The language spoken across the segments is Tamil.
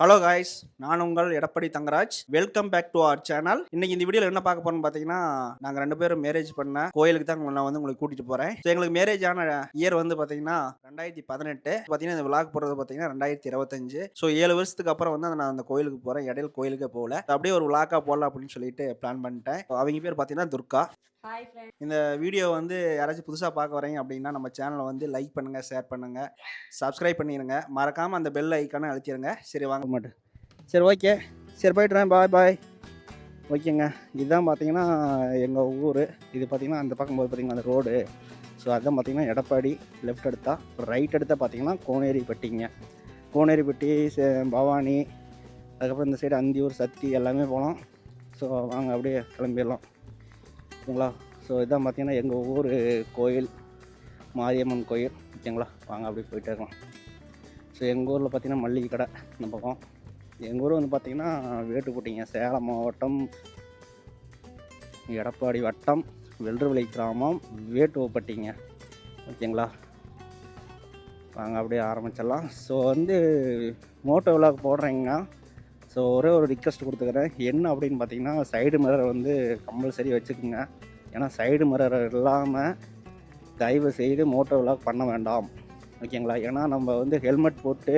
ஹலோ காய்ஸ் நான் உங்கள் Edappadi Thangaraj. Welcome back to our channel இன்னைக்கு இந்த வீடியோவில் என்ன பார்க்க போறோம்னு பார்த்தீங்கன்னா நாங்கள் ரெண்டு பேரும் மேரேஜ் பண்ண கோயிலுக்கு தான் நான் வந்து உங்களுக்கு கூட்டிட்டு போறேன். ஸோ எங்களுக்கு மேரேஜ் ஆன இயர் வந்து பார்த்தீங்கன்னா ரெண்டாயிரத்தி பதினெட்டு. பார்த்தீங்கன்னா இந்த விளாக் போகிறது பார்த்தீங்கன்னா ரெண்டாயிரத்தி இருபத்தஞ்சு. ஸோ ஏழு வருஷத்துக்கு அப்புறம் வந்து நான் அந்த கோயிலுக்கு போகிறேன் இடையில கோயிலுக்கே போகல. அப்படியே ஒரு விளாக்கா போடலாம் அப்படின்னு சொல்லிட்டு பிளான் பண்ணிட்டேன். அவங்க பேர் பார்த்தீங்கன்னா துர்கா. ஹாய் ஃப்ரெண்ட் இந்த வீடியோ வந்து யாராச்சும் புதுசாக பார்க்க வரீங்க அப்படின்னா நம்ம சேனலை வந்து லைக் பண்ணுங்க ஷேர் பண்ணுங்க சப்ஸ்கிரைப் பண்ணிடுங்க மறக்காம அந்த பெல் ஐக்கானை அழுத்திடுங்க சரி வாங்க. மாட்டேன் சரி ஓகே சரி போயிட்டுறேன் பாய் பாய் ஓகேங்க இதுதான் பார்த்தீங்கன்னா எங்கள் ஊர். இது பார்த்தீங்கன்னா அந்த பக்கம் போய் பார்த்தீங்கன்னா அந்த ரோடு ஸோ அதுதான் பார்த்தீங்கன்னா எடப்பாடி லெஃப்ட் எடுத்தா ரைட் எடுத்தால் பார்த்தீங்கன்னா கோனேரிப்பட்டிங்க. கோனேரிப்பட்டி சே- பவானி அதுக்கப்புறம் இந்த சைடு அந்தியூர் சத்தி எல்லாமே போகலாம். ஸோ வாங்க அப்படியே கிளம்பிடலாம். ஓகேங்களா? ஸோ இதான் பார்த்தீங்கன்னா எங்கள் ஊர் கோயில் மாரியம்மன் கோயில். ஓகேங்களா? வாங்க அப்படியே போயிட்டே இருக்கலாம். ஸோ எங்கள் ஊரில் பார்த்தீங்கன்னா மல்லிகை கடை இந்த பக்கம். எங்கள் ஊர் வந்து பார்த்தீங்கன்னா வேட்டுப்பட்டிங்க சேலம் மாவட்டம் எடப்பாடி வட்டம் வெள்ளருவிலை கிராமம் வேட்டுவப்பட்டிங்க ஓகேங்களா? வாங்க அப்படியே ஆரம்பிச்சிடலாம். ஸோ வந்து மோட்டோ விழாக்கு போடுறீங்கன்னா ஸோ ஒரே ஒரு ரிக்வஸ்ட் கொடுத்துக்கிறேன். என்ன அப்படின்னு பார்த்தீங்கன்னா சைடு மிரர் வந்து கம்பல்சரி வச்சுக்கோங்க. ஏன்னா சைடு மிரர் இல்லாமல் தயவு செய்து மோட்டோ விலாக் பண்ண வேண்டாம். ஓகேங்களா ஏன்னா நம்ம வந்து ஹெல்மெட் போட்டு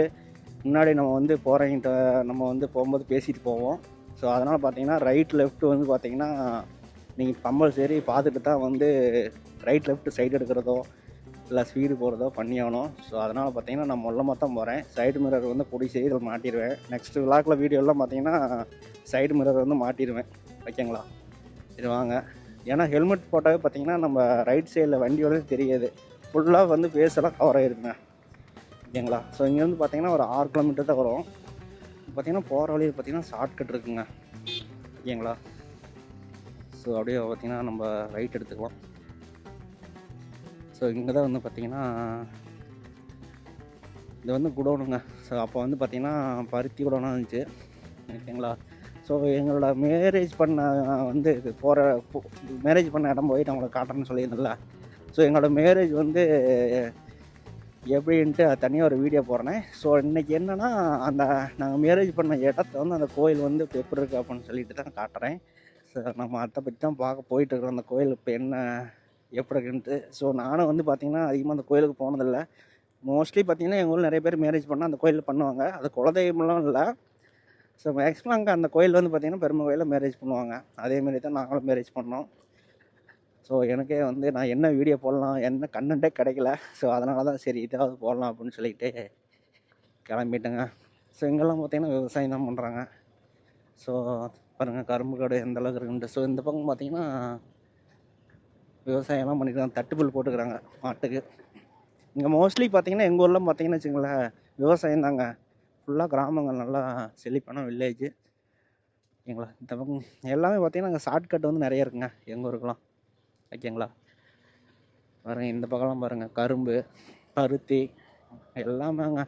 முன்னாடி நம்ம வந்து போகிறவங்கிட்ட நம்ம வந்து போகும்போது பேசிட்டு போவோம். ஸோ அதனால் பார்த்தீங்கன்னா ரைட் லெஃப்ட் வந்து பார்த்தீங்கன்னா நீங்கள் கம்பல்சரி பார்த்துட்டு தான் வந்து ரைட் லெஃப்ட் சைடு எடுக்கிறதோ இல்லை ஸ்பீடு போகிறதோ பண்ணி ஆகணும் ஸோ அதனால் பார்த்தீங்கன்னா நான் மொல்லமாக தான் போகிறேன் சைடு மிரர் வந்து பொடி செய்து மாட்டிடுவேன் நெக்ஸ்ட் விளாக்கில் வீடியோலாம் பார்த்தீங்கன்னா சைடு மிரர் வந்து மாட்டிடுவேன் ஓகேங்களா? இது வாங்க. ஏன்னா ஹெல்மெட் போட்டாவே பார்த்தீங்கன்னா நம்ம ரைட் சைடில் வண்டி வந்து தெரியாது. ஃபுல்லாக வந்து பேஸெல்லாம் கவர் ஆகிருங்க ஓகேங்களா? ஸோ இங்கேருந்து பார்த்தீங்கன்னா ஒரு ஆறு கிலோமீட்டர் தான் வரும். பார்த்தீங்கன்னா போகிற வழியில் பார்த்தீங்கன்னா ஷார்ட்கட் இருக்குங்க. ஓகேங்களா? ஸோ அப்படியே பார்த்தீங்கன்னா நம்ம ரைட் எடுத்துக்கலாம். ஸோ இங்கே தான் வந்து பார்த்தீங்கன்னா இது வந்து குடோனுங்க ஸோ அப்போ வந்து பார்த்தீங்கன்னா பருத்தி குடோனாக இருந்துச்சு. ஓகேங்களா? ஸோ எங்களோட மேரேஜ் பண்ண வந்து போகிற மேரேஜ் பண்ண இடம் போய் அவங்கள காட்டுறேன்னு சொல்லியிருந்தேன்ல. ஸோ எங்களோட மேரேஜ் வந்து எப்படின்ட்டு தனியாக ஒரு வீடியோ போடுறேன். ஸோ இன்றைக்கி என்னென்னா அந்த நாங்கள் மேரேஜ் பண்ண இடத்த வந்து அந்த கோயில் வந்து இப்போ எப்படி இருக்குது அப்படின்னு சொல்லிட்டு தான் காட்டுறேன். ஸோ நம்ம அதை பற்றி தான் பார்க்க போயிட்டுருக்குறோம் அந்த கோயில் இப்போ என்ன எப்படி இருக்குன்ட்டு ஸோ நானும் வந்து பார்த்திங்கன்னா அதிகமாக அந்த கோயிலுக்கு போனதில்லை. மோஸ்ட்லி பார்த்திங்கன்னா எங்கள் ஊரில் நிறைய பேர் மேரேஜ் பண்ணால் அந்த கோயிலில் பண்ணுவாங்க. அது குலதெய்வம்லாம் இல்லை. ஸோ மேக்ஸிமம் அங்கே அந்த கோயில் வந்து பார்த்திங்கன்னா பெருமை கோயிலில் மேரேஜ் பண்ணுவாங்க. அதேமாரி தான் நாங்களும் மேரேஜ் பண்ணோம். ஸோ எனக்கே வந்து நான் என்ன வீடியோ போடலாம் என்ன கண்டென்ட்டே கிடைக்கல. ஸோ அதனால தான் சரி இதாவது போடலாம் அப்படின்னு சொல்லிட்டு கிளம்பிட்டேங்க. ஸோ இங்கெல்லாம் பார்த்திங்கன்னா விவசாயம் தான் பண்ணுறாங்க ஸோ பாருங்கள் கரும்பு காடு எந்த அளவுக்கு இருக்குன்ட்டு. ஸோ இந்த பக்கம் பார்த்திங்கன்னா விவசாயம்லாம் பண்ணிக்கிறாங்க தட்டுப்புல் போட்டுக்கிறாங்க மாட்டுக்கு. இங்கே மோஸ்ட்லி பார்த்தீங்கன்னா எங்கள் ஊரில் பார்த்தீங்கன்னா வச்சுங்களேன் விவசாயம் தாங்க. ஃபுல்லாக கிராமங்கள் நல்லா செழிப்பான வில்லேஜ் ஓகேங்களா இந்த பக்கம் எல்லாமே பார்த்தீங்கன்னா அங்கே ஷார்ட்கட் வந்து நிறைய இருக்குங்க. எங்கள் ஊருக்கெலாம் ஓகேங்களா பாருங்கள் இந்த பக்கம்லாம் பாருங்கள் கரும்பு பருத்தி எல்லாமேங்க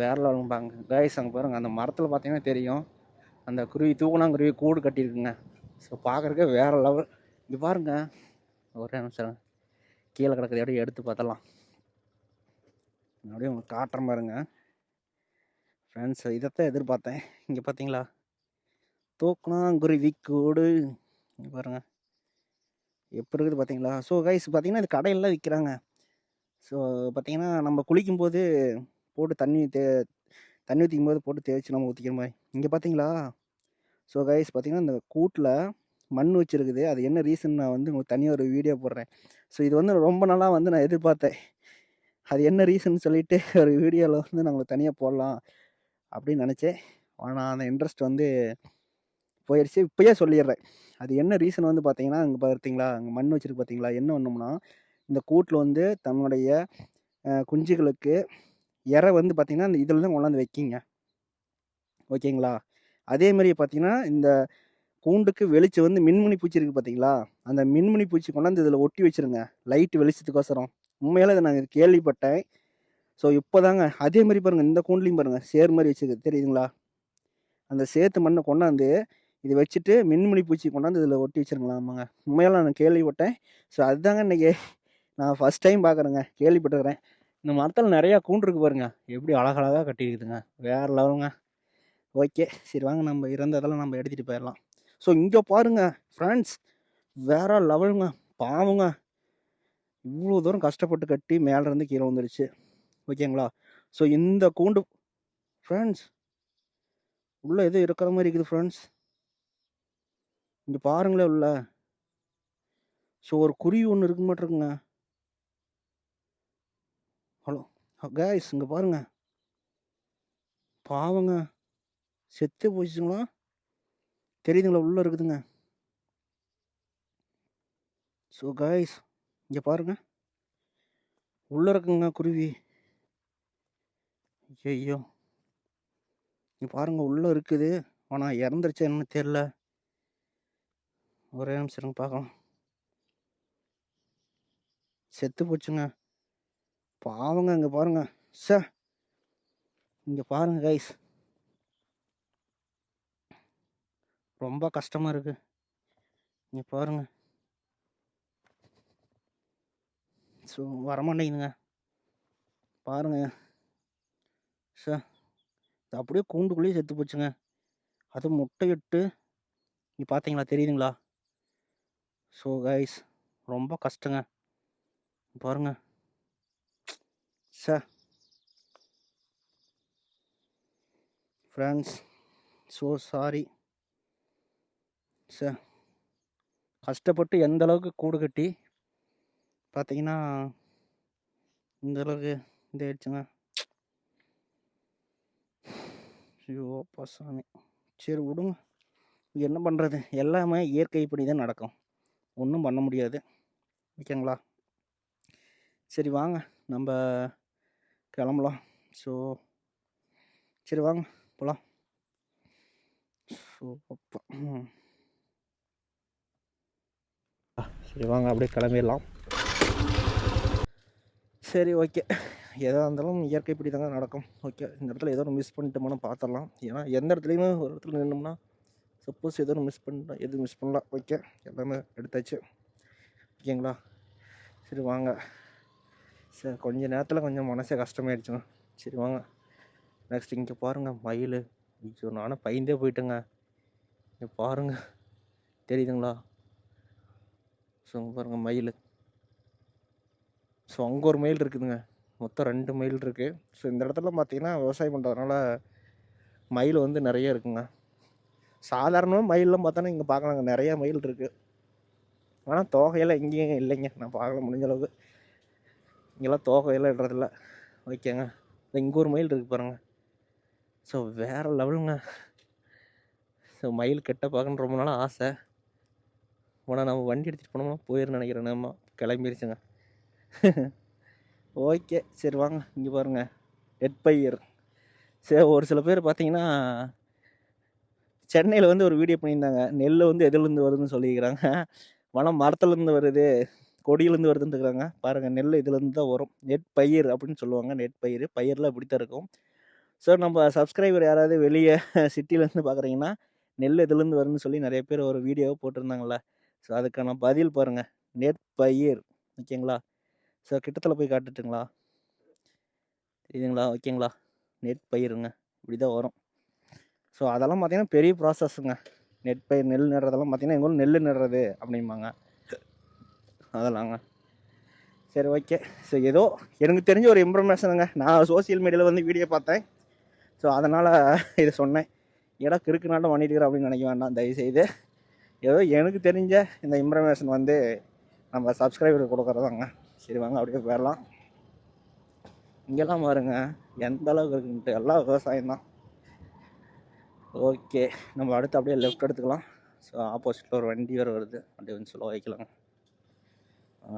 வேற லெவலும் பாருங்க. கைஸ் அங்கே பாருங்கள் அந்த மரத்தில் பார்த்தீங்கன்னா தெரியும். அந்த குருவி தூக்குனாங்குருவி கூடு கட்டியிருக்குங்க. ஸோ பார்க்குறக்கே வேறு லெவல் இது பாருங்க. ஒரே நிமிஷம் கீழே கிடக்கிறத அப்படியே எடுத்து பார்த்தலாம் அப்படியே உங்களுக்கு காட்டுற பாருங்க ஃப்ரெண்ட்ஸ் இதைத்தான் எதிர்பார்த்தேன். இங்கே பார்த்தீங்களா தூக்குனாங்குருவி கூடு இங்கே பாருங்கள் எப்படி இருக்குது பார்த்தீங்களா ஸோ கைஸ் பார்த்தீங்கன்னா இது கடையிலலாம் விற்கிறாங்க ஸோ பார்த்தீங்கன்னா நம்ம குளிக்கும்போது போட்டு தண்ணி தே தண்ணி ஊற்றிக்கும் போது போட்டு தேய்ச்சி நம்ம ஊற்றிக்கிற மாதிரி. இங்கே பார்த்தீங்களா ஸோ கைஸ் பார்த்தீங்கன்னா இந்த கூட்டில் மண் வச்சுருக்குது. அது என்ன ரீசன் நான் வந்து உங்களுக்கு தனியாக ஒரு வீடியோ போடுறேன். ஸோ இது வந்து ரொம்ப நாளாக வந்து நான் எதிர்பார்த்தேன். அது என்ன ரீசன் சொல்லிட்டு ஒரு வீடியோவில் வந்து நான் உங்களுக்கு தனியாக போடலாம் அப்படின்னு நினச்சேன். ஆனால் அந்த இன்ட்ரெஸ்ட் வந்து போயிடுச்சு இப்போயே சொல்லிடுறேன். அது என்ன ரீசன் வந்து பார்த்தீங்கன்னா அங்கே பார்த்தீங்களா? அங்கே மண் வச்சுருக்கு பார்த்தீங்களா? என்ன ஒன்றும்னா இந்த கூட்டில் வந்து தன்னுடைய குஞ்சுகளுக்கு இறை வந்து பார்த்திங்கன்னா இந்த இதில் தான் கொண்டாந்து வைக்கிங்க. ஓகேங்களா? அதே பார்த்திங்கன்னா இந்த கூண்டுக்கு வெளிச்சம் வந்து மின்மினி பூச்சி இருக்குது பார்த்தீங்களா அந்த மின்மினி பூச்சி கொண்டாந்து இதில் ஒட்டி வச்சிருங்க. லைட் வெளிச்சத்துக்கோசரம். உண்மையால இதை நான் கேள்விப்பட்டேன். ஸோ இப்போதாங்க அதே மாதிரி பாருங்கள் இந்த கூண்டுலையும் பாருங்கள் சேர் மாதிரி வச்சுருக்கு தெரியுதுங்களா? அந்த சேத்து மண்ணை கொண்டாந்து இது வச்சுட்டு மின்மினி பூச்சி கொண்டாந்து இதில் ஒட்டி வச்சுருங்களாமாங்க உண்மையால நான் கேள்விப்பட்டேன். ஸோ அதுதாங்க இன்னைக்கு நான் ஃபஸ்ட் டைம் பார்க்குறேங்க கேள்விப்பட்டுக்கிறேன் இந்த மரத்தில் நிறையா கூண்டு இருக்குது பாருங்க. எப்படி அழகழகாக கட்டியிருக்குதுங்க. வேறு லெவலுங்க. ஓகே சரி வாங்க நம்ம இறந்ததெல்லாம் நம்ம எடுத்துகிட்டு போயிடலாம். ஸோ இங்கே பாருங்க ஃப்ரெண்ட்ஸ் வேற லெவலுங்க. பாவங்க. இவ்வளோ தூரம் கஷ்டப்பட்டு கட்டி மேலேருந்து கீழே வந்துடுச்சு ஓகேங்களா? ஸோ இந்த கூண்டு ஃப்ரெண்ட்ஸ் உள்ளே எதுவும் இருக்கிற மாதிரி இருக்குது ஃப்ரெண்ட்ஸ் இங்கே பாருங்களேன் உள்ள. ஸோ ஒரு குருவி ஒன்று இருக்க மாட்டிருக்குங்க. ஹலோ கேஸ் இங்கே பாருங்க. பாவங்க. செத்து போச்சுங்களா? தெரியுதுங்களா? உள்ளே இருக்குதுங்க. ஸோ காய்ஸ் இங்கே பாருங்க. உள்ளே இருக்குங்க குருவி. ஐயோ இங்கே பாருங்க உள்ளே இருக்குது. ஆனால் இறந்துருச்சா என்னன்னு தெரில ஒரே நிமிஷம் பார்க்கலாம். செத்து போச்சுங்க. பாவங்க இங்கே பாருங்க. ச இங்கே பாருங்க கைஸ் ரொம்ப கஷ்டமாக இருக்குது நீங்கள் பாருங்கள் ஸோ வரமாட்டேங்குதுங்க. பாருங்க. சார் இது அப்படியே கூண்டுக்குள்ளேயே செத்து போச்சுங்க. அது முட்டையிட்டு இங்கே பார்த்தீங்களா தெரியுதுங்களா? ஸோ கைஸ் ரொம்ப கஷ்டங்க. பாருங்க. Sir friends so sorry sir கஷ்டப்பட்டு எந்த அளவுக்கு கூடு கட்டி பார்த்தீங்கன்னா இந்த அளவுக்கு இதாயிடுச்சுங்க ஐயோ பசாமி சாமி. சரி விடுங்க. என்ன பண்ணுறது எல்லாமே இயற்கைப்படி தான் நடக்கும். ஒன்றும் பண்ண முடியாது. ஓகேங்களா? சரி வாங்க. நம்ம கிளம்பலாம். ஸோ சரி வாங்க. போகலாம் ஸோ அப்போ ம். சரி வாங்க அப்படியே கிளம்பிடலாம். சரி ஓகே. எதாக இருந்தாலும் இயற்கைப்படி தாங்க நடக்கும். ஓகே இந்த இடத்துல ஏதோ ஒன்று மிஸ் பண்ணிட்டோம்னா பார்த்துடலாம் ஏன்னா எந்த இடத்துலையுமே ஒரு இடத்துல நின்னோம்னா சப்போஸ் ஏதோ ஒன்று மிஸ் பண்ணிட்டோம் எதுவும் மிஸ் பண்ணலாம் ஓகே எல்லாமே எடுத்தாச்சு. ஓகேங்களா? சரி வாங்க. சரி கொஞ்ச நேரத்தில் கொஞ்சம் மனசே கஷ்டமாயிடுச்சுங்க. சரி வாங்க. நெக்ஸ்ட் இங்கே பாருங்கள் மயில். ஐயோ நானும் பயந்தே போயிட்டேங்க. இங்கே பாருங்க. தெரியுதுங்களா? ஸோ பாருங்கள் மயில். ஸோ அங்கே ஒரு மயில் இருக்குதுங்க. மொத்தம் ரெண்டு மயில் இருக்குது ஸோ இந்த இடத்துல பார்த்தீங்கன்னா விவசாயம் பண்ணுறதுனால மயில் வந்து நிறைய இருக்குங்க. சாதாரணமாக மயிலெலாம் பார்த்தோன்னா இங்கே பார்க்கலாங்க நிறையா மயில் இருக்குது ஆனால் தோகையெல்லாம் எங்கேயும் இல்லைங்க. நான் பார்க்கல முடிஞ்ச அளவுக்கு. இங்கெல்லாம் தோகையெல்லாம் இடுறதில்ல. ஓகேங்க. இங்கே ஒரு மயில் இருக்குது பாருங்க. ஸோ வேறு லெவலுங்க. ஸோ மயில் கெட்ட பார்க்கணுன்னு ரொம்ப நாளாக ஆசை. போனால் நம்ம வண்டி எடுத்துகிட்டு போனோம்னா போயிரு நினைக்கிறேன். நம்ம கிளம்பிருச்சுங்க. ஓகே சரி வாங்க இங்கே பாருங்கள் நெற்பயிர் சரி ஒரு சில பேர் பார்த்தீங்கன்னா சென்னையில் வந்து ஒரு வீடியோ பண்ணியிருந்தாங்க. நெல் வந்து எதுலேருந்து வருதுன்னு சொல்லியிருக்கிறாங்க. வனம் மரத்துலேருந்து வருது கொடியிலேருந்து வருதுன்னு இருக்கிறாங்க. பாருங்கள் நெல் இதுலேருந்து தான் வரும். நெட் பயிர் அப்படின்னு சொல்லுவாங்க. நெட் பயிர் பயிரில் இப்படி தான் இருக்கும். ஸோ நம்ம சப்ஸ்கிரைபர் யாராவது வெளியே சிட்டிலேருந்து பார்க்குறீங்கன்னா நெல் எதுலேருந்து வருதுன்னு சொல்லி நிறைய பேர் ஒரு வீடியோவை போட்டிருந்தாங்களே ஸோ அதுக்கான பதில் பாருங்கள் நெற்பயிர். ஓகேங்களா? ஸோ கிட்டத்தில் போய் காட்டுட்டுங்களா? தெரியுதுங்களா ஓகேங்களா? நெட் பயிருங்க இப்படி தான் வரும். ஸோ அதெல்லாம் பார்த்திங்கன்னா பெரிய ப்ராசஸ்ஸுங்க நெட் பயிர் நெல் நடுறதெல்லாம் பார்த்தீங்கன்னா எங்கள் ஊர் நெல் நடுறது அப்படிம்பாங்க. அதெல்லாங்க. சரி ஓகே. ஸோ ஏதோ எனக்கு தெரிஞ்ச ஒரு இன்ஃபர்மேஷனுங்க நான் சோஷியல் மீடியாவில் வந்து வீடியோ பார்த்தேன். ஸோ அதனால் இதை சொன்னேன். ஏடா கிறுக்கு நாட்டம் பண்ணிட்டுக்கிறேன் அப்படின்னு நினைக்க வேண்டாம். தயவுசெய்து. ஏதோ எனக்கு தெரிஞ்ச இந்த இன்ஃபர்மேஷன் வந்து நம்ம சப்ஸ்கிரைபர் கொடுக்குறதாங்க. சரி வாங்க அப்படியே போயிடலாம். இங்கெல்லாம் பாருங்க எந்த அளவுக்கு இருக்குன்ட்டு. எல்லாம் விவசாயம் தான். ஓகே நம்ம அடுத்து அப்படியே லெஃப்ட் எடுத்துக்கலாம். ஸோ ஆப்போசிட்டில் ஒரு வண்டி வேறு வருது. அப்படியே வந்து சொல்ல வைக்கலாங்க.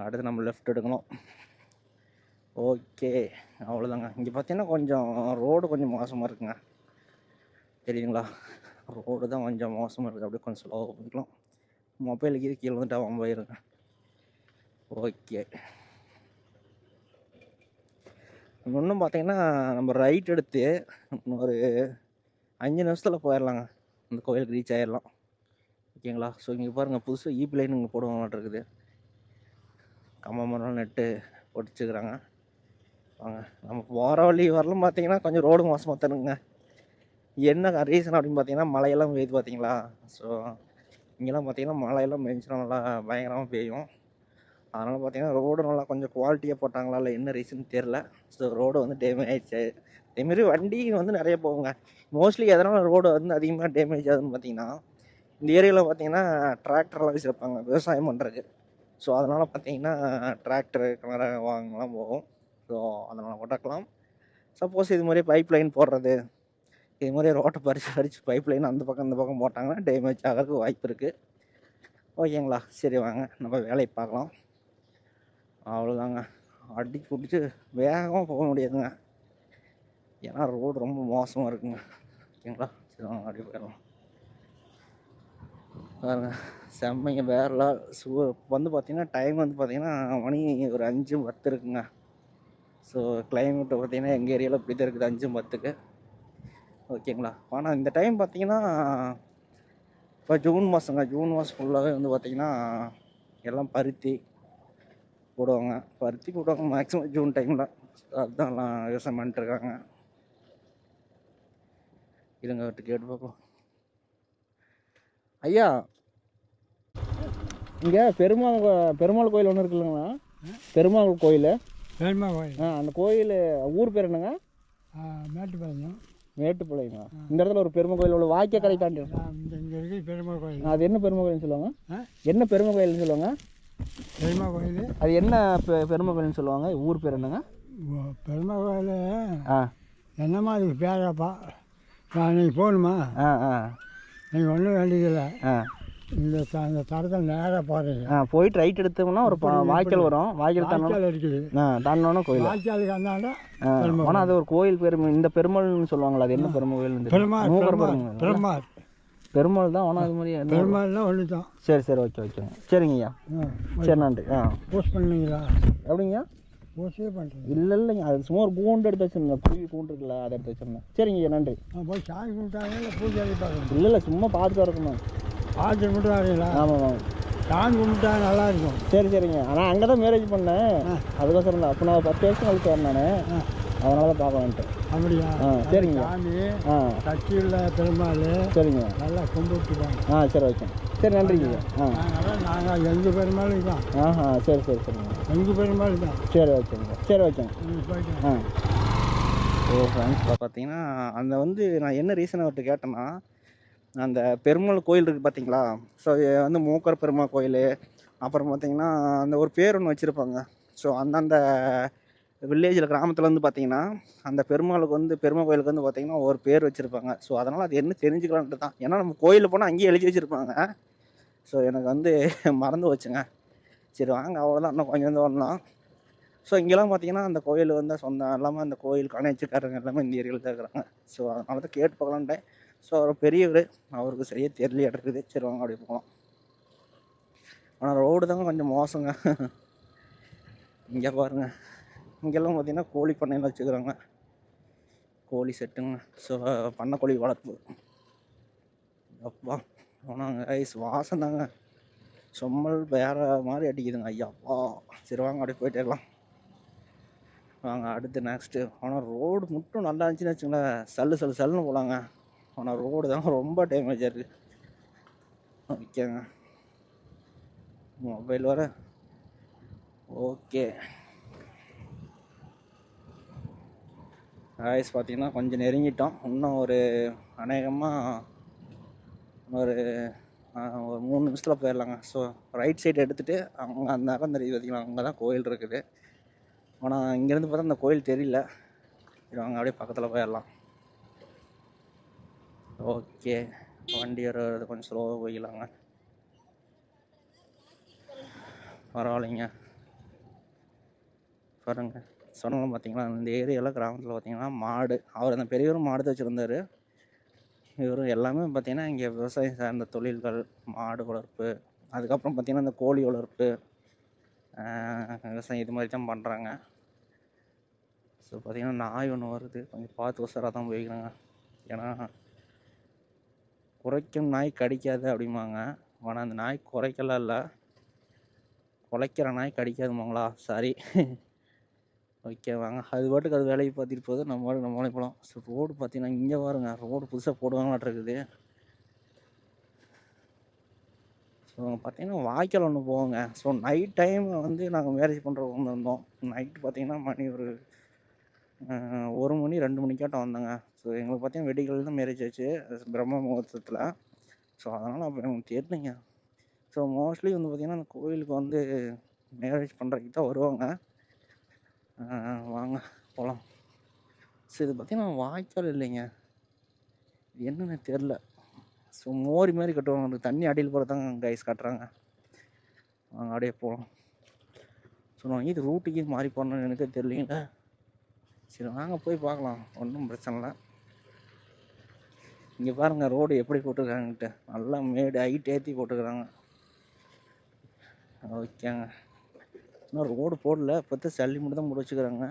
அடுத்து நம்ம லெஃப்ட் எடுக்கணும். ஓகே அவ்வளோதாங்க இங்கே பார்த்தீங்கன்னா கொஞ்சம் ரோடு கொஞ்சம் மோசமாக இருக்குங்க. தெரியுங்களா? ரோடு தான் கொஞ்சம் மோசமாக இருக்குது அப்படியே கொஞ்சம் ஸ்லோவாக போய்க்கலாம். மொபைலுக்கு கீழே கீழே வந்துட்டு அவன் போயிருங்க ஓகே இன்னும் பார்த்தீங்கன்னா நம்ம ரைட் எடுத்து இன்னும் ஒரு அஞ்சு நிமிஷத்தில் போயிடலாங்க. அந்த கோயிலுக்கு ரீச் ஆகிடலாம் ஓகேங்களா ஸோ இங்கே பாருங்கள் புதுசாக ஈபி லைன் இங்கே போடுவாங்க இருக்குது. மரம் நெட்டு ஒடிச்சுக்கிறாங்க வாங்க நம்ம போகிற வழி வரலாம் பார்த்தீங்கன்னா கொஞ்சம் ரோடு மோசமாக தருங்க என்ன ரீசன் அப்படின்னு பார்த்தீங்கன்னா மழையெல்லாம் பெய்யுது பார்த்தீங்களா? ஸோ இங்கெல்லாம் பார்த்தீங்கன்னா மழையெல்லாம் பெஞ்சுனா நல்லா பயங்கரமாக பெய்யும். அதனால் பார்த்தீங்கன்னா ரோடு நல்லா கொஞ்சம் குவாலிட்டியாக போட்டாங்களா இல்லை என்ன ரீசன் தெரில ஸோ ரோடு வந்து டேமேஜ் ஆயிடுச்சு. அதேமாரி வண்டி வந்து நிறைய போகுங்க. மோஸ்ட்லி எதனால் ரோடு வந்து அதிகமாக டேமேஜ் ஆகுதுன்னு பார்த்தீங்கன்னா இந்த ஏரியாவில் பார்த்தீங்கன்னா டிராக்டர்லாம் வச்சுருப்பாங்க. விவசாயம் பண்ணுறதுக்கு ஸோ அதனால் பார்த்தீங்கன்னா டிராக்டர் கிணறு வாங்கலாம் போகும். ஸோ அதனால் போட்டாக்கலாம். சப்போஸ் இது மாதிரி பைப் லைன் போடுறது. இது மாதிரி ரோட்டை பறித்து பறித்து பைப் லைன் அந்த பக்கம் அந்த பக்கம் போட்டாங்கன்னா டேமேஜ் ஆகிறதுக்கு வாய்ப்பு இருக்குது ஓகேங்களா சரி வாங்க. நம்ம வேலையை பார்க்கலாம். அவ்வளோதாங்க அடி பிடிச்சி வேகமாக போக முடியாதுங்க. ஏன்னா ரோடு ரொம்ப மோசமாக இருக்குங்க. ஓகேங்களா? சரி வாங்க அப்படி போயிடலாம். பாருங்க. செம்மைங்க. வேறலாம் சூ வந்து பார்த்திங்கன்னா டைம் வந்து பார்த்தீங்கன்னா மணி ஒரு அஞ்சு பத்து இருக்குங்க. ஸோ கிளைமேட்டை பார்த்தீங்கன்னா எங்கள் ஏரியாவில் இப்படி தான் இருக்குது. அஞ்சு பத்துக்கு. ஓகேங்களா? ஆனால் இந்த டைம் பார்த்தீங்கன்னா இப்போ ஜூன் மாதங்க ஜூன் மாதம் ஃபுல்லாகவே வந்து பார்த்தீங்கன்னா எல்லாம் பருத்தி போடுவாங்க. பருத்தி போடுவாங்க. மேக்ஸிமம் ஜூன் டைமில் அதுதான் எல்லாம் விவசாயம் பண்ணிட்டு இருக்காங்க இருங்க விட்டு கேட்டு பார்ப்போம் ஐயா இங்கே பெருமாள் பெருமாள் கோயில் ஒன்று இருக்குல்லங்கண்ணா பெருமாள் கோயில். பெருமா கோயில். ஆ அந்த கோயில் ஊர் பேர் என்னங்க? மேட்டுப்பாளையம். மேட்டுப்பாளையங்களா இந்த இடத்துல ஒரு பெருமை கோயில் உள்ள வாக்கிய கடை தாண்டி இங்கே இருக்கு பெருமா கோயில். அது என்ன பெருமை கோயில்னு சொல்லுவாங்க? ஆ? என்ன பெருமை கோயில்னு சொல்லுவாங்க? பெருமா கோயில்? அது என்ன பெ- பெருமை கோயில்னு சொல்லுவாங்க? ஊர் பேர் என்னங்க? பெருமா கோயில் ஆ. என்னம்மா அதுக்கு பேராப்பா? நான் நீங்கள் போகணுமா? ஆ ஆ. நீங்கள் ஒன்றும் வேண்டியதில்லை. ஆ. இந்த அந்த தரத்தில் நேராக போகிறீங்க ஆ போயிட்டு ரைட் எடுத்தோம்னா ஒரு வாய்க்கால் வரும். வாய்க்கால் தாண்டணும் இருக்குது ஆ தாண்டோன்னா கோயில். வாய்க்காலுக்கு அந்தாண்ட ஆனால் அது ஒரு கோயில் பேர் இந்த பெருமாள்னு சொல்லுவாங்களா அது என்ன பெருமை கோயில் பெருமாள் பெருமாள் பெருமாள். தான் ஆனால் அது மாதிரி பெருமாள்னா ஒன்று தான் சரி சரி ஓகே ஓகேங்க சரிங்கய்யா சரி நன்றி. ஆ. போஸ்ட் பண்ணீங்களா எப்படிங்கய்யா போஸ்டே பண்ணுறேன் இல்லை இல்லைங்க அது சும்மா ஒரு கூண்டு எடுத்து வச்சிருந்தேன். குருவி கூண்டு இருக்குல்ல அதை எடுத்து வச்சிருந்தேன். சரிங்கய்யா நன்றி. நான் போய் சாமி கும்பிட்டாங்க இல்லை பூஜை இல்லை இல்லை சும்மா பார்த்துட்டு வரணும் பார்த்து கும்பிட்டு வரீங்களா ஆமாம் ஆமாம். சாமி கும்பிட்டா நல்லா இருக்கும் சரி சரிங்க. ஆனால் அங்கே தான் மேரேஜ் பண்ணேன். ஆ. அதுக்கோசரம் தான். அப்போ நான் பத்து வருஷம் கழிச்சு வரேன் நான். ஆ. அதனால தான் பார்க்கலான்ட்டு அப்படியா? ஆ, சரிங்க. சாமி ஆ. கட்சியில் பெருமாள் சரிங்க. நல்லா கும்பிட்டுப்பாங்க. ஆ சரி ஓகே. சரி நன்றிங்க ஆ. நாங்கள் எங்கள் பெருமாள் தான் ஆஹா சரி சரி சரிங்க. எங்கள் பெருமாள் தான் சரி ஓகேங்க சரி ஓகேங்க ஆ. ஓ ஃப்ரெண்ட்ஸ் பார்த்தீங்கன்னா அந்த வந்து நான் என்ன ரீசன் அவர்கிட்ட கேட்டேன்னா அந்த பெருமாள் கோயில் இருக்குது பார்த்தீங்களா ஸோ வந்து மூக்கர் பெருமாள் கோயில். அப்புறம் பார்த்தீங்கன்னா அந்த ஒரு பேர் ஒன்று வச்சுருப்பாங்க. ஸோ அந்தந்த வில்லேஜில் கிராமத்தில் வந்து பார்த்தீங்கன்னா அந்த பெருமாளுக்கு வந்து பெருமாள் கோயிலுக்கு வந்து பார்த்திங்கன்னா ஒரு பேர் வச்சுருப்பாங்க. ஸோ அதனால் அது என்ன தெரிஞ்சுக்கலான்ட்டு தான். ஏன்னா நம்ம கோயிலில் போனால் அங்கேயே எழுதி வச்சுருப்பாங்க. ஸோ எனக்கு வந்து மறந்து வச்சுங்க சரி வாங்க அவ்வளோதான் இன்னும் கொஞ்சம் வந்து வரலாம். ஸோ இங்கெல்லாம் பார்த்தீங்கன்னா அந்த கோயில் வந்து சொந்தம் எல்லாமே அந்த கோயில் கணேச்சுக்காரங்க எல்லாமே இந்த ஏரியாவில் தான் இருக்கிறாங்க. ஸோ அதனால தான் கேட்டு பார்க்கலான்ட்டேன். ஸோ அவர் பெரியவர். அவருக்கு சரியாக தெரியல இருக்குது சரி வாங்க அப்படி போகலாம் ஆனால் ரோடு தாங்க கொஞ்சம் மோசங்க. இங்கே பாருங்க. இங்கெல்லாம் பார்த்தீங்கன்னா கோழி பண்ணையில் வச்சுக்கிறாங்க. கோழி செட்டுங்க. ஸோ பண்ணை கோழி வளர்ப்பு. அப்பா போனாங்க ஐஸ் வாசம் தாங்க சொம்மல் வேற மாதிரி அடிக்குதுங்க. ஐயாப்பா சரி வாங்க அப்படியே போயிட்டே வாங்க அடுத்து நெக்ஸ்ட்டு ஆனால் ரோடு மட்டும் நல்லா இருந்துச்சுன்னு வச்சுங்களேன். சல்லு சல்லு சல்லுன்னு போகலாங்க ஆனால் ரோடு தான் ரொம்ப டேமேஜாக இருக்குது ஓகேங்க மொபைல் வர ஓகே ஆய்ஸ் பார்த்திங்கன்னா கொஞ்சம் நெருங்கிட்டோம். இன்னும் ஒரு அநேகமாக ஒரு ஒரு மூணு நிமிஷத்தில் போயிடலாங்க. ஸோ ரைட் சைடு எடுத்துகிட்டு அங்கே அந்த நேரம் தெரியுது பார்த்திங்களா அங்கே தான் கோயில் இருக்குது. ஆனால் இங்கேருந்து பார்த்தா அந்த கோயில் தெரியல. சரி வாங்க அப்படியே பக்கத்தில் போயிடலாம். ஓகே வண்டி வர்றது கொஞ்சம் ஸ்லோவாக போய்க்கலாங்க பரவாயில்லைங்க. பாருங்க சொன்னோம் பார்த்தீங்களா இந்த ஏரியாவில் கிராமத்தில் பார்த்தீங்கன்னா மாடு அவர் அந்த பெரியவரும் மாடு வச்சுருந்தார் வச்சுருந்தாரு. இவரும் எல்லாமே பார்த்தீங்கன்னா இங்கே விவசாயம் சார்ந்த தொழில்கள் மாடு வளர்ப்பு அதுக்கப்புறம் பார்த்திங்கன்னா இந்த கோழி வளர்ப்பு விவசாயம் இது மாதிரி தான் பண்ணுறாங்க ஸோ பார்த்திங்கன்னா நாய் ஒன்று வருது. கொஞ்சம் பார்த்து உசராக தான் போய்க்கிறாங்க. ஏன்னா குறைக்கும் நாய் கடிக்காது அப்படிம்பாங்க. ஆனால் அந்த நாய் குறைக்கலாம் இல்லை குலைக்கிற நாய் கடிக்காதுமாங்களா சாரி. ஓகே வாங்க. அது பாட்டுக்கு அது வேலையை பார்த்துட்டு போகுது. நம்ம பாட்டுக்கு நம்ம போகலாம். ஸோ ரோடு பார்த்தீங்கன்னா இங்கே பாருங்க. ரோடு புதுசாக போடுவாங்களாட்டிருக்குது ஸோ பார்த்தீங்கன்னா வாய்க்கால் ஒன்று போவோங்க ஸோ நைட் டைம் வந்து நாங்கள் மேரேஜ் பண்ணுறவங்க வந்திருந்தோம் நைட்டு பார்த்தீங்கன்னா மணி ஒரு ஒரு மணி ரெண்டு மணிக்காட்டம் வந்தோங்க. ஸோ எங்களுக்கு பார்த்தீங்கன்னா வெடிகள் தான் மேரேஜ் ஆச்சு பிரம்ம முகூர்த்தத்தில். ஸோ அதனால் அப்போ எனக்கு தெரியலைங்க. ஸோ மோஸ்ட்லி வந்து பார்த்திங்கன்னா அந்த கோயிலுக்கு வந்து மேரேஜ் பண்ணுறதுக்கு தான் வருவாங்க. வாங்க போகலாம் ஸோ இது பார்த்திங்கன்னா வாய்க்கால் இல்லைங்க. என்னென்னு தெரில ஸோ மோரி மாதிரி கட்டுவாங்க. அந்த தண்ணி அடியில் போகிறதாங்க கைஸ் காட்டுறாங்க. வாங்க அப்படியே போகலாம் ஸோ நான் இது ரூட்டுக்கே மாறி போனேன்னு எனக்கு தெரியலங்க. சரி வாங்க போய் பார்க்கலாம். ஒன்றும் பிரச்சனை இல்லை. இங்கே பாருங்கள் ரோடு எப்படி போட்டிருக்காங்கன்ட்டு. நல்லா மேடு ஹைட் ஏற்றி போட்டுக்கிறாங்க ஓகேங்க. இன்னும் ரோடு போடல இப்போ சல்லி மட்டும் தான் முடிச்சுக்கிறாங்க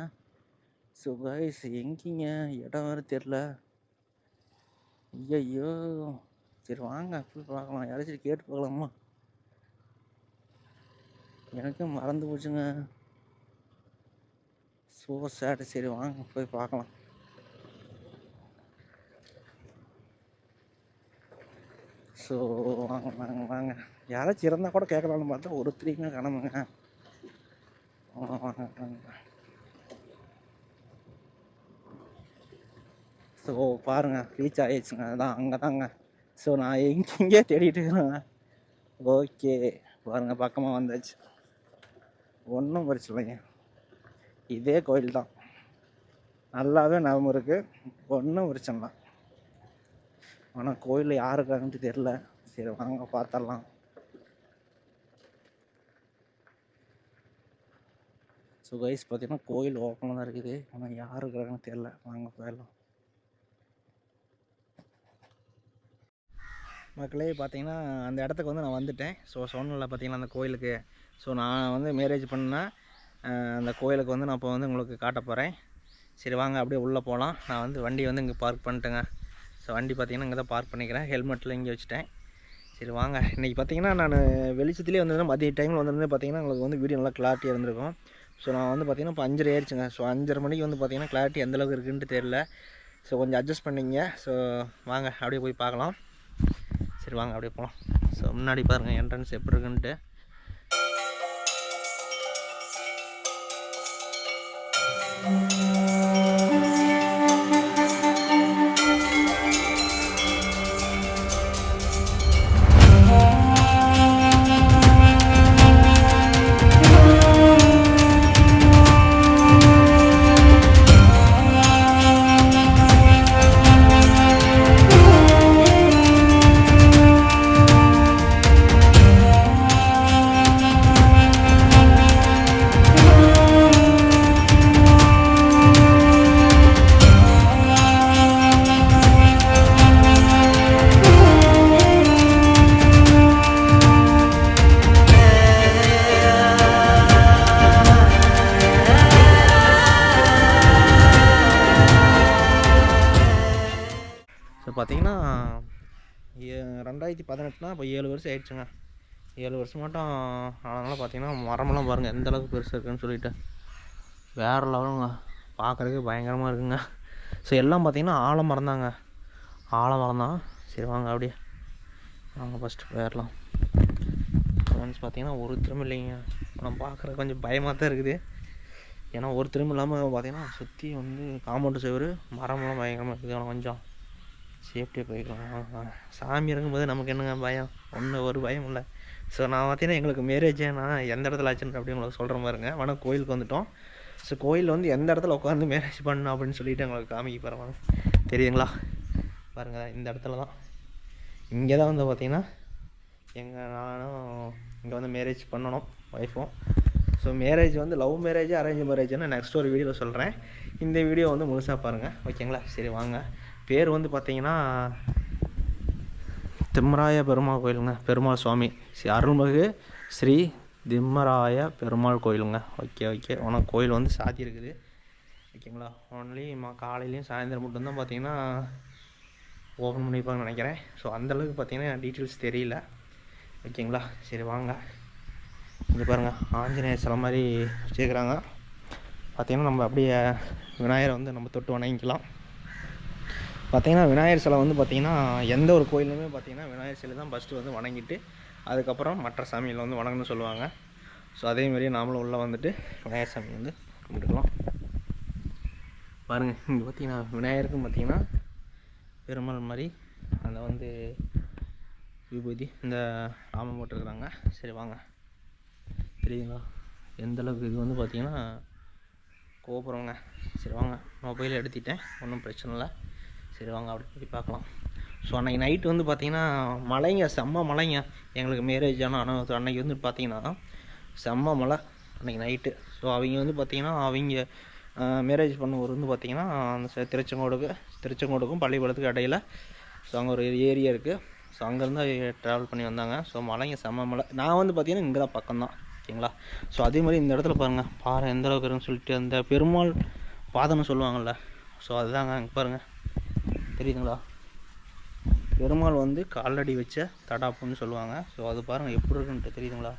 ஸோ கைஸ் எங்கேங்க? இடம் வேறு தெரில ஐயோ சரி வாங்க போய் பார்க்கலாம். யாராச்சும் கேட்டு பார்க்கலாமா? எனக்கும் மறந்து போச்சுங்க. ஸோ சேட்டு சரி வாங்க போய் பார்க்கலாம். ஸோ வாங்க வாங்க வாங்க. யாராச்சும் இருந்தால் கூட கேட்கலாம்னு பார்த்தா ஒருத்தரையுமே கிளம்புங்க வாங்க வாங்க வாங்க. ஸோ பாருங்கள் ரீச் ஆகிடுச்சுங்க அதான் அங்கே தாங்க ஸோ நான் எங்கெங்கே தேடிட்டு இருக்கிறேங்க. ஓகே. பாருங்கள் பக்கமாக வந்தாச்சு. ஒன்றும் பிரச்சனை இல்லைங்க. இதே கோயில் தான் நல்லாவே ஞாபகம் இருக்குது ஒன்றும் பிரச்சனை ஆனால் கோயிலில் யார் இருக்காங்கன்ட்டு தெரில சரி வாங்க பார்த்தரலாம் ஸோ கைஸ் பார்த்தீங்கன்னா கோயில் ஓப்பனாக தான் இருக்குது. ஆனால் யார் இருக்கிறாங்கன்னு தெரில வாங்க போயிடலாம். மக்களே பார்த்தீங்கன்னா அந்த இடத்துக்கு வந்து நான் வந்துட்டேன். ஸோ சொன்னல பார்த்தீங்கன்னா அந்த கோயிலுக்கு. ஸோ நான் வந்து மேரேஜ் பண்ணேன் அந்த கோயிலுக்கு வந்து நான் இப்போ வந்து உங்களுக்கு காட்ட போகிறேன் சரி வாங்க அப்படியே உள்ளே போகலாம் நான் வந்து வண்டி வந்து இங்கே பார்க் பண்ணிட்டேங்க. ஸோ வண்டி பார்த்தீங்கன்னா இங்கே தான் பார்க் பண்ணிக்கிறேன் ஹெல்மெட்டில் இங்கே வச்சுட்டேன். சரி வாங்க. இன்றைக்கி பார்த்தீங்கன்னா நான் வெளிச்சத்துலேயே வந்திருந்தேன். மதிய டைமில் வந்திருந்தேன். பார்த்தீங்கன்னா உங்களுக்கு வந்து வீடியோ நல்லா கிளாரிட்டியாக இருந்திருக்கும். ஸோ நான் வந்து பார்த்தீங்கன்னா இப்போ அஞ்சரை ஆயிடுச்சுங்க. ஸோ அஞ்சரை மணிக்கு வந்து பார்த்திங்கன்னா கிளாரிட்டி எந்தளவுக்கு இருக்குன்ட்டு தெரில ஸோ கொஞ்சம் அட்ஜஸ்ட் பண்ணிங்க. ஸோ வாங்க அப்படியே போய் பார்க்கலாம். சரி வாங்க அப்படியே போகலாம் ஸோ முன்னாடி பாருங்கள் என்ட்ரன்ஸ் எப்படி இருக்குன்ட்டு. பார்த்தீங்கன்னா ஏ- ரெண்டாயிரத்தி பதினெட்டுனா இப்போ ஏழு வருஷம் ஆயிடுச்சுங்க. ஏழு வருஷம் மட்டும் அதனால் பார்த்தீங்கன்னா மரமெல்லாம் பாருங்கள் எந்த அளவுக்கு பெருசாக இருக்குன்னு சொல்லிட்டு. வேறு லெவலுங்க. பார்க்குறதுக்கு பயங்கரமாக இருக்குங்க. ஸோ எல்லாம் பார்த்தீங்கன்னா ஆலமரம் தாங்க. ஆலமரம் தான். சரி வாங்க அப்படியே. வாங்க ஃபஸ்ட்டு போயிடலாம். ஃப்ரெண்ட்ஸ் பார்த்தீங்கன்னா ஒருத்தரும் இல்லைங்க. ஆனால் பார்க்குறது கொஞ்சம் பயமாக தான் இருக்குது. ஏன்னா ஒருத்தரும் இல்லாமல் பார்த்தீங்கன்னா சுற்றி வந்து காம்பவுண்டு சுவர் மரமெல்லாம் பயங்கரமாக இருக்குது ஆனால் கொஞ்சம். சேஃப்டியாக போய்க்கலாம் சாமி இறங்கும்போது நமக்கு என்னங்க பயம்? ஒன்றும் ஒரு பயம் இல்லை. ஸோ நான் பார்த்தீங்கன்னா எங்களுக்கு மேரேஜே நான் எந்த இடத்துல ஆச்சுன்னு அப்படி உங்களுக்கு சொல்கிற பாருங்க. ஆனால் கோயிலுக்கு வந்துட்டோம். ஸோ கோயில் வந்து எந்த இடத்துல உட்காந்து மேரேஜ் பண்ணணும் அப்படின்னு சொல்லிட்டு எங்களுக்கு காமிக்க போகிறோம் தெரியுங்களா பாருங்கள் இந்த இடத்துல தான். இங்கே தான் வந்து பார்த்திங்கன்னா எங்கள் நானும் இங்கே வந்து மேரேஜ் பண்ணணும் ஒய்ஃபும் ஸோ மேரேஜ் வந்து லவ் மேரேஜ் அரேஞ்ச் மேரேஜ்னு நெக்ஸ்ட் ஒரு வீடியோவில் சொல்கிறேன் இந்த வீடியோ வந்து முழுசாக பாருங்கள் ஓகேங்களா சரி வாங்க. பேர் வந்து பார்த்தீங்கன்னா திம்மராய பெருமாள் கோயிலுங்க. பெருமாள் சுவாமி. ஸ்ரீ அருள்மிகு ஸ்ரீ திம்மராய பெருமாள் கோயிலுங்க. Okay okay. ஆனால் கோயில் வந்து சாத்தி இருக்குது. ஓகேங்களா? ஒன்லி மா காலையிலையும் சாயந்தரம் மட்டும்தான் பார்த்தீங்கன்னா ஓப்பன் பண்ணியிருப்பாங்கன்னு நினைக்கிறேன். ஸோ அந்தளவுக்கு பார்த்தீங்கன்னா டீட்டெயில்ஸ் தெரியல. ஓகேங்களா? சரி வாங்க. இங்கே பாருங்கள் ஆஞ்சநேயர் சில மாதிரி வச்சுருக்கிறாங்க. பார்த்திங்கன்னா நம்ம அப்படியே விநாயகரை வந்து நம்ம தொட்டு வணங்கிக்கலாம். பார்த்தீங்கன்னா விநாயகர் சிலை வந்து பார்த்திங்கன்னா எந்த ஒரு கோயிலுமே பார்த்திங்கன்னா விநாயகர் சிலை தான் ஃபஸ்ட்டு வந்து வணங்கிட்டு அதுக்கப்புறம் மற்ற சாமியில் வந்து வணங்கணும்னு சொல்லுவாங்க. ஸோ அதே மாதிரியே நாமளும் உள்ளே வந்துட்டு விநாயகர் சாமி வந்து கும்பிட்டுக்கலாம். பாருங்கள் இங்கே பார்த்திங்கன்னா விநாயகருக்கும் பார்த்தீங்கன்னா பெருமாள் மாதிரி அந்த வந்து விபூதி இந்த ராமம் போட்டிருக்கிறாங்க. சரி வாங்க. தெரியுங்களா எந்தளவுக்கு இது வந்து பார்த்திங்கன்னா கோபுரங்க. சரி வாங்க. மொபைல் எடுத்துட்டேன். ஒன்றும் பிரச்சனை இல்லை. சரி வாங்க அப்படி போய் பார்க்கலாம். ஸோ அன்றைக்கி நைட்டு வந்து பார்த்திங்கன்னா மழைங்க செம்ம மழைங்க. எங்களுக்கு மேரேஜ் ஆனால் ஆனால் அன்றைக்கி வந்து பார்த்திங்கன்னா செம்ம மழை அன்றைக்கி நைட்டு ஸோ அவங்க வந்து பார்த்திங்கன்னா அவங்க மேரேஜ் பண்ணுவோர் வந்து பார்த்திங்கன்னா அந்த திருச்செங்கோடுக்கு திருச்செங்கோடுக்கும் பள்ளிக்கூடத்துக்கு இடையில ஸோ அங்கே ஒரு ஏரியா இருக்குது ஸோ அங்கேருந்து ட்ராவல் பண்ணி வந்தாங்க. ஸோ மலைங்க செம்ம மலை நான் வந்து பார்த்திங்கன்னா இங்கே தான் பக்கம்தான். ஓகேங்களா? ஸோ அதே மாதிரி இந்த இடத்துல பாருங்கள் பாறை எந்த அளவுக்கு இருக்குன்னு சொல்லிட்டு அந்த பெருமாள் பாதம்னு சொல்லுவாங்கள்ல ஸோ அதுதாங்க இங்கே பாருங்கள் தெரியுதுங்களா? பெருமாள் வந்து காலடி வச்ச தடாப்புன்னு சொல்லுவாங்க. ஸோ அது பாருங்கள் எப்படி இருக்குன்ட்டு தெரியுதுங்களா?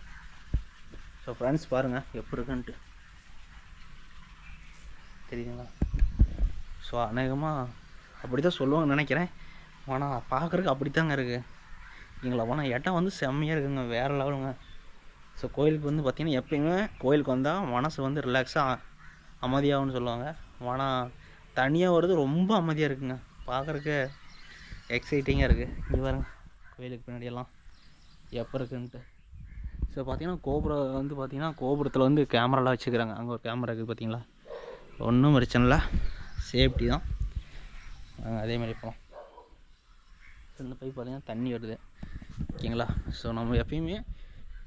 ஸோ ஃப்ரெண்ட்ஸ் பாருங்கள் எப்படி இருக்குன்ட்டு. தெரியுதுங்களா? ஸோ அநேகமாக அப்படி தான் சொல்லுவாங்கன்னு நினைக்கிறேன். ஆனால் பார்க்குறக்கு அப்படி தாங்க இருக்குது எங்களை ஆனால் இடம் வந்து செம்மையாக இருக்குங்க வேறு லெவலுங்க. ஸோ கோயிலுக்கு வந்து பார்த்திங்கன்னா எப்பயுமே கோயிலுக்கு வந்தால் மனசு வந்து ரிலாக்ஸாக அமைதியாகும்னு சொல்லுவாங்க. ஆனால் தனியாக வருது ரொம்ப அமைதியாக இருக்குங்க. பார்க்குறக்கு எக்ஸைட்டிங்காக இருக்குது இங்கே பாருங்க கோயிலுக்கு பின்னாடியெல்லாம் எப்போ இருக்குன்ட்டு. ஸோ பார்த்தீங்கன்னா கோபுரம் வந்து பார்த்தீங்கன்னா கோபுரத்தில் வந்து கேமராலாம் வச்சுக்கிறாங்க. அங்கே ஒரு கேமரா இருக்குது பார்த்தீங்களா ஒன்றும் பிரச்சனை இல்லை. சேஃப்டி தான். அதேமாதிரி அதே மாதிரி போகலாம் இந்த பைப் பார்த்தீங்கன்னா தண்ணி வருது. ஓகேங்களா? ஸோ நம்ம எப்பயுமே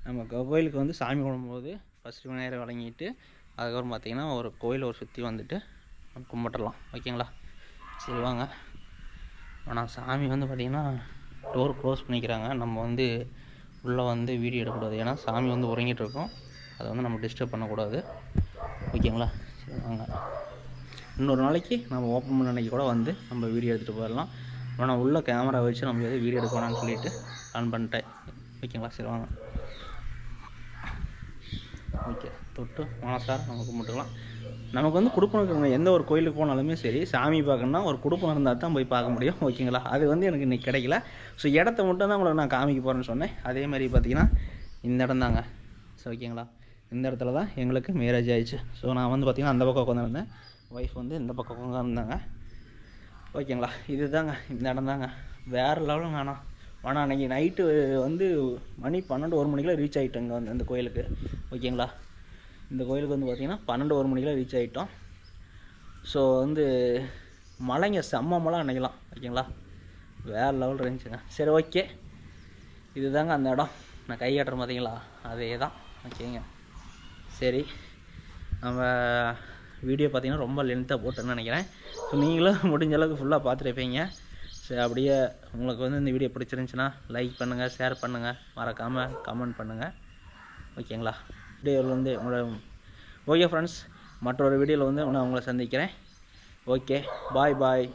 நம்ம கோயிலுக்கு வந்து சாமி கும்பிடும்போது ஃபஸ்ட்டு விநாயகரை வழங்கிட்டு அதுக்கப்புறம் பார்த்தீங்கன்னா ஒரு கோயிலை ஒரு சுற்றி வந்துட்டு கும்பிட்டுடலாம் ஓகேங்களா? சரி வாங்க. ஆனால் சாமி வந்து பார்த்திங்கன்னா டோர் க்ளோஸ் பண்ணிக்கிறாங்க. நம்ம வந்து உள்ளே வந்து வீடியோ எடுக்கக்கூடாது. ஏன்னா சாமி வந்து உறங்கிட்டு இருக்கோம் அதை வந்து நம்ம டிஸ்டர்ப் பண்ணக்கூடாது. ஓகேங்களா? சரி வாங்க. இன்னொரு நாளைக்கு நம்ம ஓப்பன் பண்ண அன்றைக்கி கூட வந்து நம்ம வீடியோ எடுத்துகிட்டு போயிடலாம். ஆனால் உள்ள கேமரா வச்சு நம்ம எதுவும் வீடியோ எடுக்க வேணாம்னு சொல்லிட்டு ஆன் பண்ணிட்டேன். ஓகேங்களா? சரி வாங்க. ஓகே தொட்டு மனசார நம்ம கும்பிட்டுக்கலாம். நமக்கு வந்து குடுப்பனம் இருக்குங்க எந்த ஒரு கோயிலுக்கு போனாலுமே சரி சாமி பார்க்கணுன்னா ஒரு குடுப்பனம் இருந்தால் தான் போய் பார்க்க முடியும் ஓகேங்களா? அது வந்து எனக்கு இன்றைக்கி கிடைக்கல. ஸோ இடத்த மட்டும் தான் உங்களுக்கு நான் காமிக்க போகிறேன்னு சொன்னேன். அதே மாதிரி பார்த்தீங்கன்னா இந்த இடம் தாங்க. ஸோ ஓகேங்களா? இந்த இடத்துல தான் எங்களுக்கு மேரேஜ் ஆயிடுச்சு. ஸோ நான் வந்து பார்த்திங்கன்னா அந்த பக்கம் உட்காந்துருந்தேன். ஒய்ஃப் வந்து இந்த பக்கம் உட்காந்துருந்தாங்க. ஓகேங்களா? இது தாங்க இந்த இடம் தாங்க. வேறு லெவலும் வேணாம் ஆனால் அன்றைக்கி நைட்டு வந்து மணி பன்னெண்டு ஒரு மணிக்கெலாம் ரீச் ஆகிட்டேங்க வந்து அந்த கோயிலுக்கு. ஓகேங்களா? இந்த கோயிலுக்கு வந்து பார்த்திங்கன்னா பன்னெண்டு ஒரு மணிக்கெலாம் ரீச் ஆகிட்டோம் ஸோ வந்து மழைங்க செம்ம மழை அன்னைக்கலாம் ஓகேங்களா? வேறு லெவல் இருந்துச்சுங்க. சரி ஓகே இதுதாங்க அந்த இடம். நான் கை காட்டுறேன் பார்த்தீங்களா அதே தான் ஓகேங்க. சரி. நம்ம வீடியோ பார்த்தீங்கன்னா ரொம்ப லென்த்தாக போட்டேன்னு நினைக்கிறேன். ஸோ நீங்களும் முடிஞ்ச அளவுக்கு ஃபுல்லாக பார்த்துருப்பீங்க. சரி அப்படியே உங்களுக்கு வந்து இந்த வீடியோ பிடிச்சிருந்துச்சின்னா லைக் பண்ணுங்கள் ஷேர் பண்ணுங்கள் மறக்காமல் கமெண்ட் பண்ணுங்கள் ஓகேங்களா? வீடியோவில் வந்து உங்களோட ஓகே ஃப்ரெண்ட்ஸ் மற்றொரு வீடியோவில் வந்து நான் உங்களை சந்திக்கிறேன். ஓகே பாய் பாய்